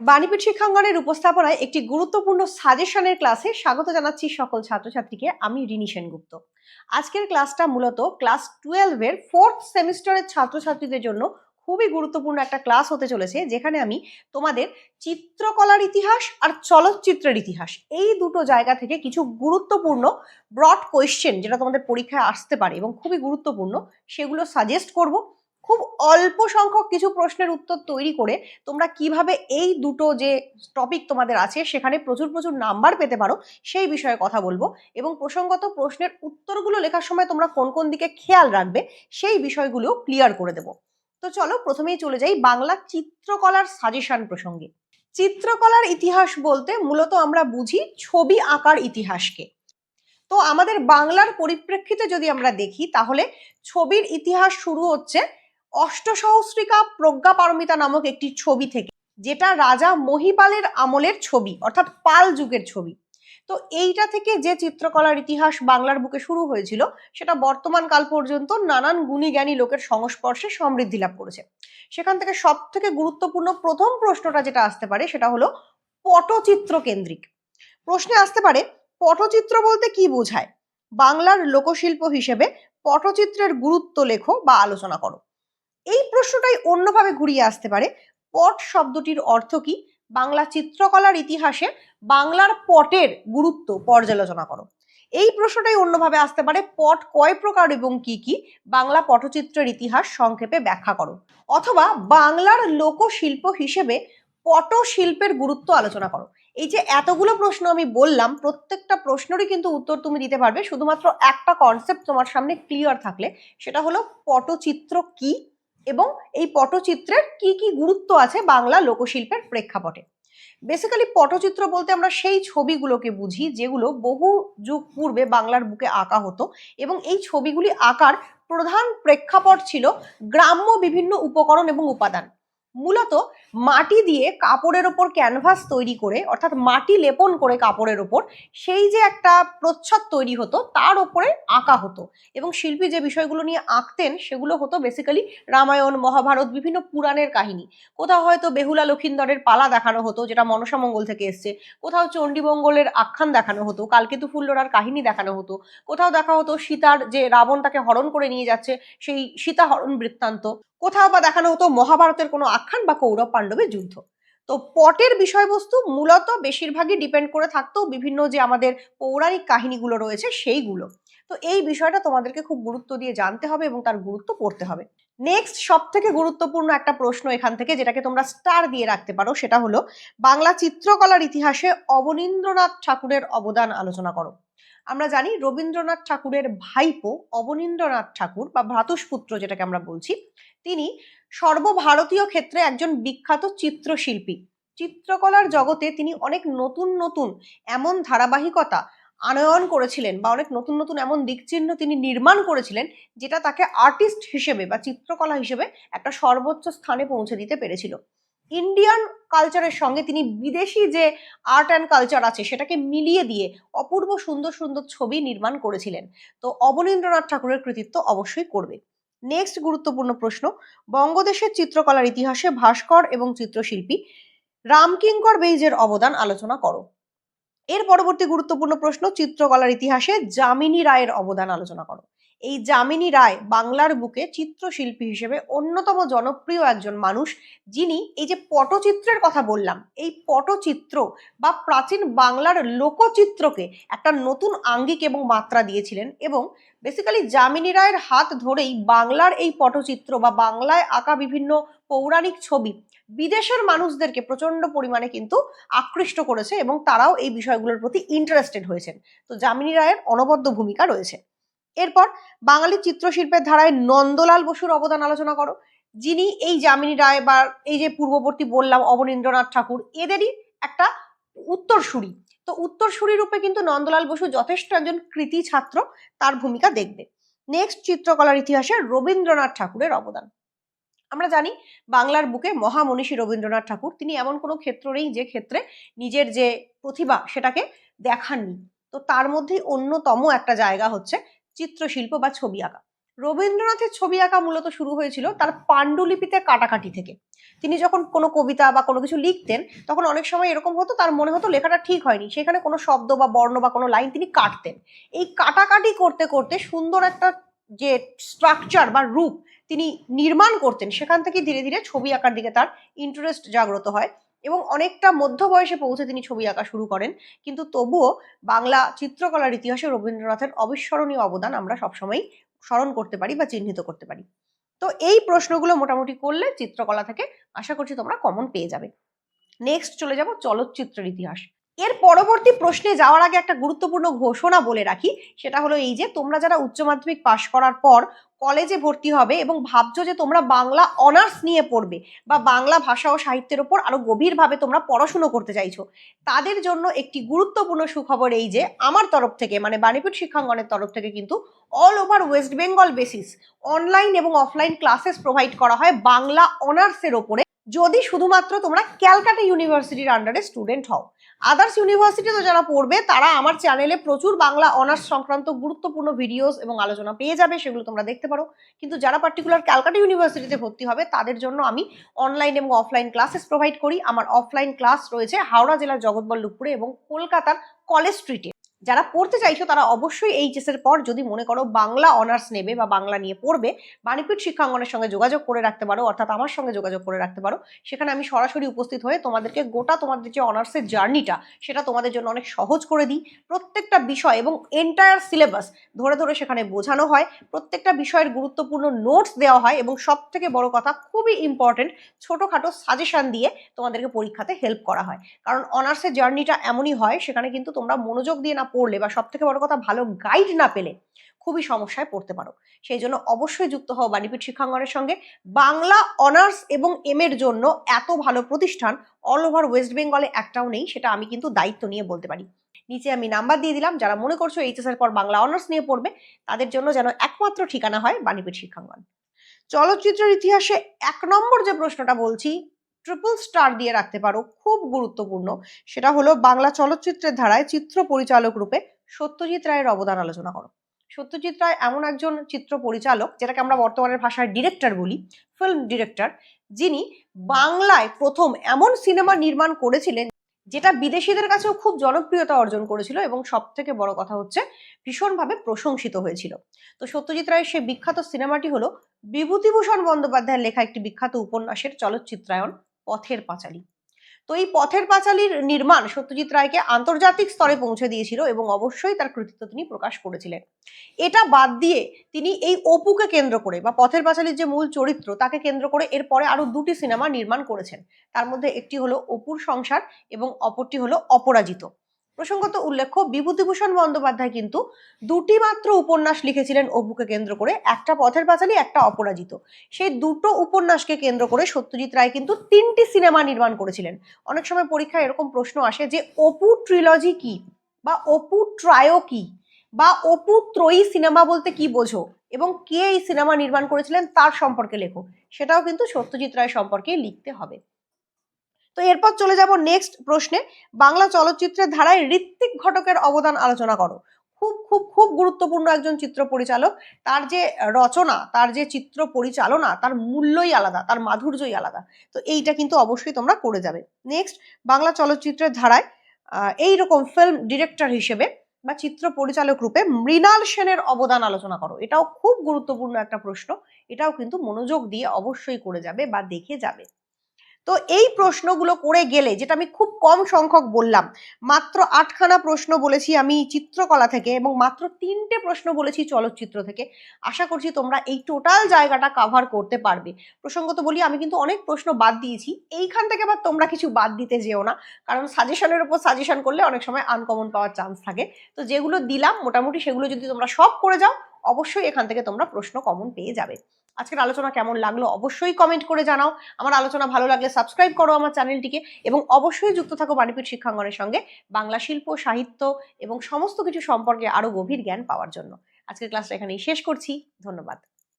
বাণীপীঠ শিক্ষাঙ্গনের উপস্থাপনায় একটি গুরুত্বপূর্ণ সাজেশনের ক্লাসে স্বাগত জানাচ্ছি সকল ছাত্রছাত্রীকে। আমি রিনি সেনগুপ্ত। আজকের ক্লাসটা মূলত ক্লাস টুয়েলভের ফোর্থ সেমিস্টারের ছাত্রছাত্রীদের জন্য খুবই গুরুত্বপূর্ণ একটা ক্লাস হতে চলেছে, যেখানে আমি তোমাদের চিত্রকলার ইতিহাস আর চলচ্চিত্রের ইতিহাস এই দুটো জায়গা থেকে কিছু গুরুত্বপূর্ণ ব্রড কোয়েশ্চেন যেটা তোমাদের পরীক্ষায় আসতে পারে এবং খুবই গুরুত্বপূর্ণ, সেগুলো সাজেস্ট করব। খুব অল্প সংখ্যক কিছু প্রশ্নের উত্তর তৈরি করে তোমরা কীভাবে এই দুটো যে টপিক তোমাদের আছে, সেখানে প্রচুর প্রচুর নাম্বার পেতে পারো, সেই বিষয়ে কথা বলব। এবং প্রসঙ্গত প্রশ্নের উত্তরগুলো লেখার সময় তোমরা কোন কোন দিকে খেয়াল রাখবে, সেই বিষয়গুলো ক্লিয়ার করে দেবো। তো চলো প্রথমেই চলে যাই বাংলা চিত্রকলার সাজেশন প্রসঙ্গে। চিত্রকলার ইতিহাস বলতে মূলত আমরা বুঝি ছবি আঁকার ইতিহাসকে। তো আমাদের বাংলার পরিপ্রেক্ষিতে যদি আমরা দেখি, তাহলে ছবির ইতিহাস শুরু হচ্ছে অষ্টসহস্রিকা প্রজ্ঞা পারমিতা নামক একটি ছবি থেকে, যেটা রাজা মহিপালের আমলের ছবি, অর্থাৎ পাল যুগের ছবি। তো এইটা থেকে যে চিত্রকলার ইতিহাস বাংলার বুকে শুরু হয়েছিল, সেটা বর্তমান কাল পর্যন্ত নানান গুণী জ্ঞানী লোকের সংস্পর্শে সমৃদ্ধি লাভ করেছে। সেখান থেকে সব থেকে গুরুত্বপূর্ণ প্রথম প্রশ্নটা যেটা আসতে পারে, সেটা হলো পটচিত্র কেন্দ্রিক। প্রশ্নে আসতে পারে, পটচিত্র বলতে কি বোঝায়? বাংলার লোকশিল্প হিসেবে পটচিত্রের গুরুত্ব লেখো বা আলোচনা করো। এই প্রশ্নটাই অন্যভাবে ঘুরিয়ে আসতে পারে। পট শব্দটির অর্থ কি? বাংলা চিত্রকলার ইতিহাসে বাংলার পটের গুরুত্ব পর্যালোচনা করো। এই প্রশ্নটাই অন্যভাবে আসতে পারে, পট কয় প্রকার এবং কি কি? বাংলা পটচিত্রের ইতিহাস সংক্ষেপে ব্যাখ্যা করো। অথবা বাংলার লোকশিল্প হিসেবে পটশিল্পের গুরুত্ব আলোচনা করো। এই যে এতগুলো প্রশ্ন আমি বললাম, প্রত্যেকটা প্রশ্নেরই কিন্তু উত্তর তুমি দিতে পারবে। শুধুমাত্র একটা কনসেপ্ট তোমার সামনে ক্লিয়ার থাকলে, সেটা হলো পটচিত্র কি? এবং এই পটচিত্রের কি কি গুরুত্ব আছে বাংলা লোকশিল্পের প্রেক্ষাপটে? বেসিক্যালি পটচিত্র বলতে আমরা সেই ছবিগুলোকে বুঝি যেগুলো বহু যুগ পূর্বে বাংলার বুকে আঁকা হতো এবং এই ছবিগুলি আঁকার প্রধান প্রেক্ষাপট ছিল গ্রাম্য বিভিন্ন উপকরণ এবং উপাদান। মূলত মাটি দিয়ে কাপড়ের ওপর ক্যানভাস তৈরি করে, অর্থাৎ মাটি লেপন করে কাপড়ের ওপর, সেই যে একটা প্রচ্ছদ তৈরি হতো, তার ওপরে আঁকা হতো। এবং শিল্পী যে বিষয়গুলো নিয়ে আঁকতেন, সেগুলো হতো বেসিক্যালি রামায়ণ, মহাভারত, বিভিন্ন পুরাণের কাহিনী। কোথাও হয়তো বেহুলা লক্ষিন্দরের পালা দেখানো হতো, যেটা মনসামঙ্গল থেকে এসছে। কোথাও চণ্ডীমঙ্গলের আখ্যান দেখানো হতো, কালকেতু ফুল্লরার কাহিনী দেখানো হতো। কোথাও দেখা হতো সীতার যে রাবণ তাকে হরণ করে নিয়ে যাচ্ছে, সেই সীতা হরণ বৃত্তান্ত। কোথাও বা দেখানো হতো মহাভারতের কোনো আখ্যান বা কৌরব পাণ্ডবের যুদ্ধ। তো পটের বিষয়বস্তু মূলত বেশিরভাগই ডিপেন্ড করে থাকতো বিভিন্ন যে আমাদের পৌরাণিক কাহিনীগুলো রয়েছে সেইগুলো। তো এই বিষয়টা তোমাদেরকে খুব গুরুত্ব দিয়ে জানতে হবে এবং তার গুরুত্ব পড়তে হবে। নেক্সট সব থেকে গুরুত্বপূর্ণ একটা প্রশ্ন এখান থেকে যেটাকে তোমরা স্টার দিয়ে রাখতে পারো সেটা হলো, বাংলা চিত্রকলার ইতিহাসে অবনীন্দ্রনাথ ঠাকুরের অবদান আলোচনা করো। আমরা জানি রবীন্দ্রনাথ ঠাকুরের ভাইপো অবনীন্দ্রনাথ ঠাকুর বা ভ্রাতুষ্পুত্র যেটাকে আমরা বলছি তিনি সর্বভারতীয় ক্ষেত্রে একজন বিখ্যাত চিত্রশিল্পী। চিত্রকলার জগতে তিনি অনেক নতুন নতুন এমন ধারাবাহিকতা আনয়ন করেছিলেন বা অনেক নতুন নতুন এমন দিকচিহ্ন তিনি নির্মাণ করেছিলেন যেটা তাকে আর্টিস্ট হিসেবে বা চিত্রকলা হিসেবে একটা সর্বোচ্চ স্থানে পৌঁছে দিতে পেরেছিল। ইন্ডিয়ান কালচারের সঙ্গে তিনি বিদেশি যে আর্ট অ্যান্ড কালচার আছে সেটাকে মিলিয়ে দিয়ে অপূর্ব সুন্দর সুন্দর ছবি নির্মাণ করেছিলেন। তো অবনীন্দ্রনাথ ঠাকুরের কৃতিত্ব অবশ্যই করবে। নেক্সট গুরুত্বপূর্ণ প্রশ্ন, বঙ্গদেশের চিত্রকলার ইতিহাসে ভাস্কর এবং চিত্রশিল্পী রামকিঙ্কর বেইজের অবদান আলোচনা করো। এর পরবর্তী গুরুত্বপূর্ণ প্রশ্ন, চিত্রকলার ইতিহাসে যামিনী রায়ের অবদান আলোচনা করো। এই যামিনী রায় বাংলার বুকে চিত্রশিল্পী হিসেবে অন্যতম জনপ্রিয় একজন মানুষ, যিনি এই যে পটচিত্রের কথা বললাম, এই পটচিত্র বা প্রাচীন বাংলার লোকচিত্রকে একটা নতুন আঙ্গিক এবং মাত্রা দিয়েছিলেন এবং বেসিক্যালি যামিনী রায়ের হাত ধরেই বাংলার এই পটচিত্র বা বাংলায় আঁকা বিভিন্ন পৌরাণিক ছবি বিদেশের মানুষদেরকে প্রচণ্ড পরিমাণে কিন্তু আকৃষ্ট করেছে এবং তারাও এই বিষয়গুলোর প্রতি ইন্টারেস্টেড হয়েছেন। তো যামিনী রায়ের অনবদ্য ভূমিকা রয়েছে। এরপর বাঙালি চিত্রশিল্পের ধারায় নন্দলাল বসুর অবদান আলোচনা করো। যিনি এই যামিনী রায় বা এই যে পূর্ববর্তী বললাম অবনীন্দ্রনাথ ঠাকুর, এদেরই একটা উত্তরসূরি। তো উত্তরসূরি রূপে কিন্তু নন্দলাল বসু যথেষ্ট একজন কৃতি ছাত্র, তার ভূমিকা দেখবে। নেক্সট চিত্রকলার ইতিহাসে রবীন্দ্রনাথ ঠাকুরের অবদান। আমরা জানি বাংলার বুকে মহামনীষী রবীন্দ্রনাথ ঠাকুর, তিনি এমন কোনো ক্ষেত্র নেই যে ক্ষেত্রে নিজের যে প্রতিভা সেটাকে দেখাননি। তো তার মধ্যেই অন্যতম একটা জায়গা হচ্ছে চিত্রশিল্প বা ছবি আঁকা। রবীন্দ্রনাথের ছবি আঁকা মূলত শুরু হয়েছিল তার পাণ্ডুলিপিতে কাটাকাটি থেকে। তিনি যখন কোনো কবিতা বা কোনো কিছু লিখতেন, তখন অনেক সময় এরকম হতো তার মনে হতো লেখাটা ঠিক হয়নি। সেখানে কোনো শব্দ বা বর্ণ বা কোনো লাইন তিনি কাটতেন। এই কাটাকাটি করতে করতে সুন্দর একটা যে স্ট্রাকচার বা রূপ তিনি নির্মাণ করতেন, সেখান থেকে ধীরে ধীরে ছবি আঁকার দিকে তার ইন্টারেস্ট জাগ্রত হয়। এবং অনেকটা মধ্য বয়সে পৌঁছে তিনি ছবি আঁকা শুরু করেন। কিন্তু তবুও বাংলা চিত্রকলার ইতিহাসে রবীন্দ্রনাথের অবিস্মরণীয় অবদান আমরা সবসময় স্মরণ করতে পারি বা চিহ্নিত করতে পারি। তো এই প্রশ্নগুলো মোটামুটি করলে চিত্রকলা থেকে আশা করছি তোমরা কমন পেয়ে যাবে। নেক্সট চলে যাব চলচ্চিত্রের ইতিহাস। এর পরবর্তী প্রশ্নে যাওয়ার আগে একটা গুরুত্বপূর্ণ ঘোষণা বলে রাখি, সেটা হলো এই যে, তোমরা যারা উচ্চ মাধ্যমিক পাশ করার পর কলেজে ভর্তি হবে এবং ভাবছ যে তোমরা বাংলা অনার্স নিয়ে পড়বে বা বাংলা ভাষা ও সাহিত্যের ওপর আরও গভীরভাবে তোমরা পড়াশুনো করতে চাইছো, তাদের জন্য একটি গুরুত্বপূর্ণ সুখবর এই যে, আমার তরফ থেকে মানে বাণীপীঠ শিক্ষাঙ্গনের তরফ থেকে কিন্তু all over West Bengal basis online এবং অফলাইন ক্লাসেস প্রোভাইড করা হয় বাংলা অনার্সের ওপরে, যদি শুধুমাত্র তোমরা ক্যালকাটা ইউনিভার্সিটির আন্ডারে স্টুডেন্ট হও। আদার্স ইউনিভার্সিটিতে যারা পড়বে, তারা আমার চ্যানেলে প্রচুর বাংলা অনার্স সংক্রান্ত গুরুত্বপূর্ণ ভিডিওস এবং আলোচনা পেয়ে যাবে, সেগুলো তোমরা দেখতে পারো। কিন্তু যারা পার্টিকুলার ক্যালকাটা ইউনিভার্সিটিতে ভর্তি হবে, তাদের জন্য আমি অনলাইন এবং অফলাইন ক্লাসেস প্রোভাইড করি। আমার অফলাইন ক্লাস রয়েছে হাওড়া জেলার জগৎবল্লভপুরে এবং কলকাতার কলেজ স্ট্রিটে যারা পড়তে চাইছো, তারা অবশ্যই এইচএস এর পর যদি মনে করো বাংলা অনার্স নেবে বা বাংলা নিয়ে পড়বে, বাণীপীঠ শিক্ষাঙ্গনের সঙ্গে যোগাযোগ করে রাখতে পারো, অর্থাৎ আমার সঙ্গে যোগাযোগ করে রাখতে পারো। সেখানে আমি সরাসরি উপস্থিত হয়ে তোমাদেরকে গোটা তোমাদের যে অনার্সের জার্নিটা সেটা তোমাদের জন্য অনেক সহজ করে দিই। প্রত্যেকটা বিষয় এবং এন্টায়ার সিলেবাস ধরে ধরে সেখানে বোঝানো হয়। প্রত্যেকটা বিষয়ের গুরুত্বপূর্ণ নোটস দেওয়া হয় এবং সব থেকে বড় কথা, খুবই ইম্পর্টেন্ট ছোটোখাটো সাজেশান দিয়ে তোমাদেরকে পরীক্ষাতে হেল্প করা হয়। কারণ অনার্সের জার্নিটা এমনই হয়, সেখানে কিন্তু তোমরা মনোযোগ দিয়ে না পড়লে বা সব থেকে বড় কথা ভালো গাইড না পেলে খুবই সমস্যায় পড়তে পারো। সেই জন্য অবশ্যই যুক্ত হও বাণীপীঠ শিক্ষাঙ্গনের সঙ্গে। বাংলা অনার্স এবং এম এর জন্য এত ভালো প্রতিষ্ঠান অল ওভার ওয়েস্ট বেঙ্গলে একটাও নেই, সেটা আমি কিন্তু দায়িত্ব নিয়ে বলতে পারি। নিচে আমি নাম্বার দিয়ে দিলাম, যারা মনে করছ এইচএস এর পর বাংলা অনার্স নিয়ে পড়বে, তাদের জন্য যেন একমাত্র ঠিকানা হয় বাণীপীঠ শিক্ষাঙ্গন। চলচ্চিত্রের ইতিহাসে এক নম্বর যে প্রশ্নটা বলছি ট্রিপল স্টার দিয়ে রাখতে পারো, খুব গুরুত্বপূর্ণ। সেটা হলো বাংলা চলচ্চিত্রের ধারায় চিত্র পরিচালক রূপে সত্যজিৎ রায়ের অবদান আলোচনা করো। সত্যজিৎ রায় এমন একজন চিত্র পরিচালক, যেটাকে আমরা বর্তমানের ভাষায় ডিরেক্টর বলি ফিল্ম ডিরেক্টর যিনি বাংলায় প্রথম এমন সিনেমা নির্মাণ করেছিলেন, যেটা বিদেশিদের কাছেও খুব জনপ্রিয়তা অর্জন করেছিল এবং সব থেকে বড় কথা হচ্ছে ভীষণভাবে প্রশংসিত হয়েছিল। তো সত্যজিৎ রায়ের সেই বিখ্যাত সিনেমাটি হলো বিভূতিভূষণ বন্দ্যোপাধ্যায়ের লেখা একটি বিখ্যাত উপন্যাসের চলচ্চিত্রায়ন পথের পাঁচালী। তো এই পথের পাঁচালীর নির্মাণ সত্যজিৎ রায়কে আন্তর্জাতিক স্তরে পৌঁছে দিয়েছিল এবং অবশ্যই তার কৃতিত্ব তিনি প্রকাশ করেছিলেন। এটা বাদ দিয়ে তিনি এই অপুকে কেন্দ্র করে বা পথের পাঁচালীর যে মূল চরিত্র তাকে কেন্দ্র করে এরপরে আরও দুটি সিনেমা নির্মাণ করেছেন। তার মধ্যে একটি হলো অপুর সংসার এবং অপরটি হলো অপরাজিত। প্রসঙ্গত উল্লেখ্য, বিভূতিভূষণ বন্দ্যোপাধ্যায় কিন্তু দুটি মাত্র উপন্যাস লিখেছিলেন অপুকে কেন্দ্র করে, একটা পথের পাঁচালী, একটা অপরাজিত। সেই দুটো উপন্যাসকে কেন্দ্র করে সত্যজিৎ রায় কিন্তু তিনটি সিনেমা নির্মাণ করেছিলেন। অনেক সময় পরীক্ষায় এরকম প্রশ্ন আসে যে, অপু ট্রিলজি কি? বা অপু ট্রায়ো কি? বা অপু ত্রয়ী সিনেমা বলতে কি বোঝো? এবং কে এই সিনেমা নির্মাণ করেছিলেন তার সম্পর্কে লেখো। সেটাও কিন্তু সত্যজিৎ রায় সম্পর্কে লিখতে হবে। তো এরপর চলে যাব নেক্সট প্রশ্নে। বাংলা চলচ্চিত্রের ধারায় ঋত্বিক ঘটকের অবদান আলোচনা করো। খুব খুব খুব গুরুত্বপূর্ণ একজন চিত্র পরিচালক। তার যে রচনা, তার যে চিত্র পরিচালনা, তার মূল্যই আলাদা, তার মাধুর্যই আলাদা। তো এইটা কিন্তু অবশ্যই তোমরা করে যাবে। নেক্সট বাংলা চলচ্চিত্রের ধারায় এই রকম ফিল্ম ডিরেক্টর হিসেবে বা চিত্র পরিচালক রূপে মৃণাল সেনের অবদান আলোচনা করো। এটাও খুব গুরুত্বপূর্ণ একটা প্রশ্ন। এটাও কিন্তু মনোযোগ দিয়ে অবশ্যই করে যাবে বা দেখে যাবে। তো এই প্রশ্নগুলো করে গেলে, যেটা আমি খুব কম সংখ্যক বললাম, মাত্র আটখানা প্রশ্ন বলেছি আমি চিত্রকলা থেকে এবং মাত্র তিনটে প্রশ্ন বলেছি চলচ্চিত্র থেকে। আশা করছি তোমরা এই টোটাল জায়গাটা কাভার করতে পারবে। প্রসঙ্গত বলি, আমি কিন্তু অনেক প্রশ্ন বাদ দিয়েছি, এইখান থেকে আবার তোমরা কিছু বাদ দিতে যেও না, কারণ সাজেশনের উপর সাজেশন করলে অনেক সময় আনকমন পাওয়ার চান্স থাকে। তো যেগুলো দিলাম, মোটামুটি সেগুলো যদি তোমরা সব করে যাও, অবশ্যই এখান থেকে তোমরা প্রশ্ন কমন পেয়ে যাবে। আজকের আলোচনা কেমন লাগল অবশ্যই কমেন্ট করে জানাও। আমার আলোচনা ভালো লাগলে সাবস্ক্রাইব করো আমার চ্যানেলটিকে এবং অবশ্যই যুক্ত থাকো বাণীপীঠ শিক্ষাঙ্গনের সঙ্গে বাংলা শিল্প, সাহিত্য এবং সমস্ত কিছু সম্পর্কে আরও গভীর জ্ঞান পাওয়ার জন্য। আজকের ক্লাসটা এখানেই শেষ করছি। ধন্যবাদ।